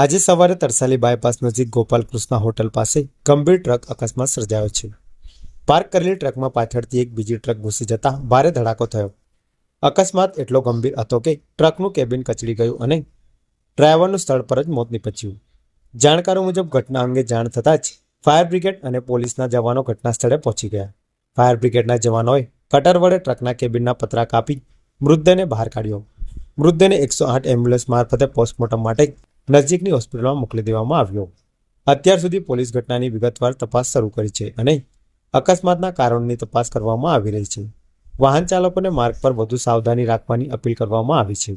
આજે સવારે તરસાલી બાયપાસ નજીક ગોપાલકૃષ્ણ હોટલ પાસે ગંભીર ટ્રક અકસ્માત સર્જાયો છે. પાર્ક કરેલી ટ્રકમાં પાછળથી એક બીજી ટ્રક ઘૂસી જતા ભારે ધડાકો થયો. અકસ્માત એટલો ગંભીર હતો કે ટ્રકનું કેબિન કચડી ગયું અને ડ્રાઈવરનું સ્થળ પર જ મોત નીપજ્યું. જાણકારો મુજબ ઘટના અંગે જાણ થતાં જ ફાયર બ્રિગેડ અને પોલીસના જવાનો ઘટના સ્થળે પહોંચી ગયા. ફાયર બ્રિગેડના જવાનોએ કટર વડે ટ્રકના કેબિનના પતરા કાપી મૃતદેહને બહાર કાઢ્યો. મૃતદેહને એકસો આઠ એમ્બ્યુલન્સ મારફતે પોસ્ટમોર્ટમ માટે નજીકની હોસ્પિટલમાં મોકલી દેવામાં આવ્યો. અત્યાર સુધી પોલીસ ઘટનાની વિગતવાર તપાસ શરૂ કરી છે અને અકસ્માતના કારણોની તપાસ કરવામાં આવી રહી છે. વાહન ચાલકોને માર્ગ પર વધુ સાવધાની રાખવાની અપીલ કરવામાં આવી છે.